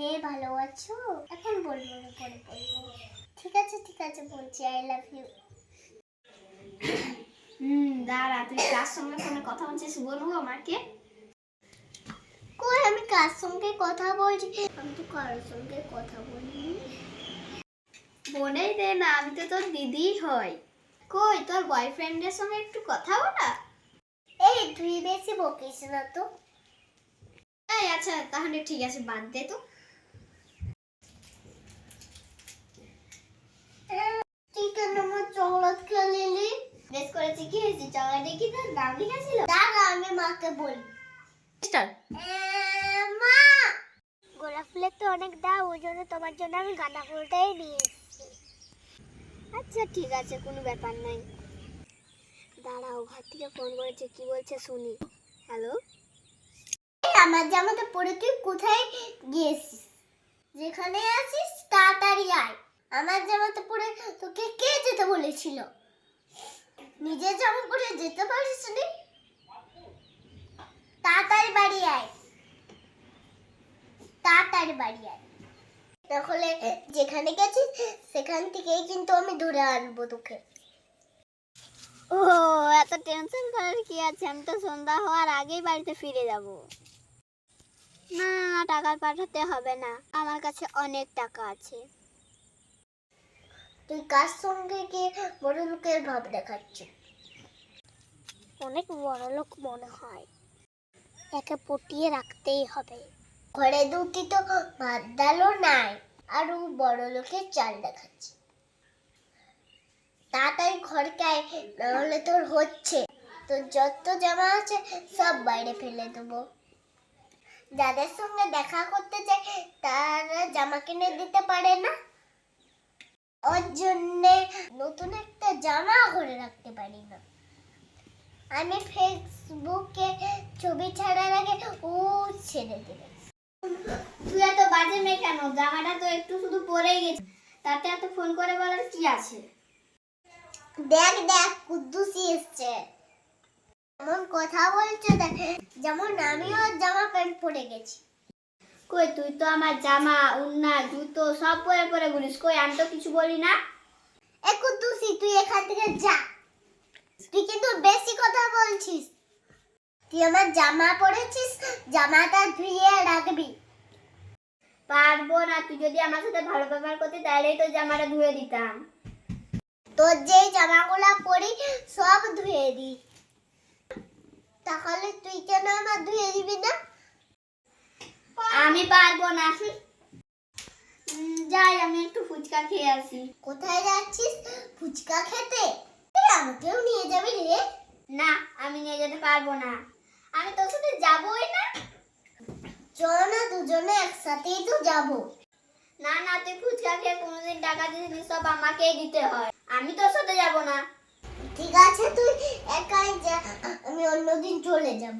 হে ভালো আছো? এখন বলব না পরে বলব। ঠিক আছে ঠিক আছে বলছি আই লাভ ইউ হুম দাঁড়া তুই কার সঙ্গে ফোনে কথা বলছিস বলব আমাকে? কই আমি কার সঙ্গে কথা বলছি? আমি তো কারোর সঙ্গে কথা বলিনি। বলেই দে না আমি তো তোর দিদি হই। কই তোর বয়ফ্রেন্ডের সঙ্গে একটু কথা বলা? এই তুই বেশি বকিস না তো। আচ্ছা তাহলে ঠিক আছে বাদ দে তো তুই কেন আমার চকলেট খেয়ে নিলি বেশ করেছি কি হয়েছে? চকলেটে কি তোর দাম লিখেছিল দাঁড়া আমি মাকে বলি। স্টার মা! গোলাপ ফুলের তো অনেক দাম ওই জন্য তোমার জন্য আমি গাঁদা ফুলটাই নিয়ে এসেছি। আচ্ছা ঠিক আছে কোনো ব্যাপার নাই। দাঁড়াও ঘর থেকে ফোন করেছে কি বলছে শুনি। হ্যালো আমার জামাটা পরে তুই কোথায় গিয়েছিস? যেখানে আছিস তাড়াতাড়ি আয়। আমার জামাটা পরে তোকে কে যেতে বলেছিল? নিজের জামা করে যেতে পারিস নি? তাড়াতাড়ি বাড়ি আয়। তাড়াতাড়ি বাড়ি আয়। তাহলে যেখানে গেছিস, সেখান থেকেই কিন্তু আমি ধরে আনব তোকে। ও, এত টেনশন করার কি আছে? আমি তো সন্ধ্যা হওয়ার আগেই বাড়িতে ফিরে যাব। না না না, টাকা পাঠাতে হবে না। আমার কাছে অনেক টাকা আছে। তুই কার সঙ্গে গিয়ে বড় লোকের ভাব দেখাচ্ছিস? অনেক বড় লোক মনে হয়। একে পটিয়ে রাখতেই হবে। ঘরে দুটি তো ভাত ডালও নাই আর ও বড় লোকের চাল দেখাচ্ছে। তাড়াতাড়ি ঘরকে আয়, নাহলে তোর হচ্ছে। তোর যত জামা আছে সব বাইরে ফেলে দেবো। যাদের সঙ্গে দেখা করতে চাই তারা জামা কিনে দিতে পারে না? ওর জন্যে নতুন একটা জামা করে রাখতে পারি না। আমি ফেসবুকে ছবি ছাড়ার আগে ও ছেড়ে দেবে তুই এত বাজে মেয়ে কেন? জামাটা তো একটু শুধু পরেই গেছে। তাতে এত ফোন করে বলার কি আছে? দেখ দেখ কুদ্দুসি এসছে। এমন কথা বলছে দেখ। যেমন আমিও জামা প্যান্ট পরে গেছি। কই তুই তো আমার জামা উন্না জুতো সব পরে পরে ঘুরিস কই আমি তো কিছু বলি না। এ কুদ্দুসি তুই এখান থেকে যা। তুই কিন্তু বেশি কথা বলছিস। তুই আমার জামা পরেছিস জামাটা ধুয়ে রাখবি। পারব না তুই যদি আমার সাথে ভালো ব্যবহার করতি তাহলেই তো জামাটা ধুয়ে দিতাম। তোর যে জামাগুলা পরি সব ধুয়ে দি। তাহলে তুই কেন আমার ধুয়ে দিবি না? আমি পারব না। যাই আমি একটু ফুচকা খেয়ে আসি। কোথায় যাচ্ছিস ফুচকা খেতে? আমাকেও নিয়ে যাবি রে। না আমি নিয়ে যেতে পারব না। আমি তোর সাথে যাবোই না। চল না দুজনে একসাথেই তো যাব। না না তুই ফুচকা খেয়ে কোনোদিন টাকা দিস সব আমাকেই দিতে হয়। আমি তোর সাথে যাব না। ঠিক আছে তুই একাই যা আমি অন্যদিন চলে যাব।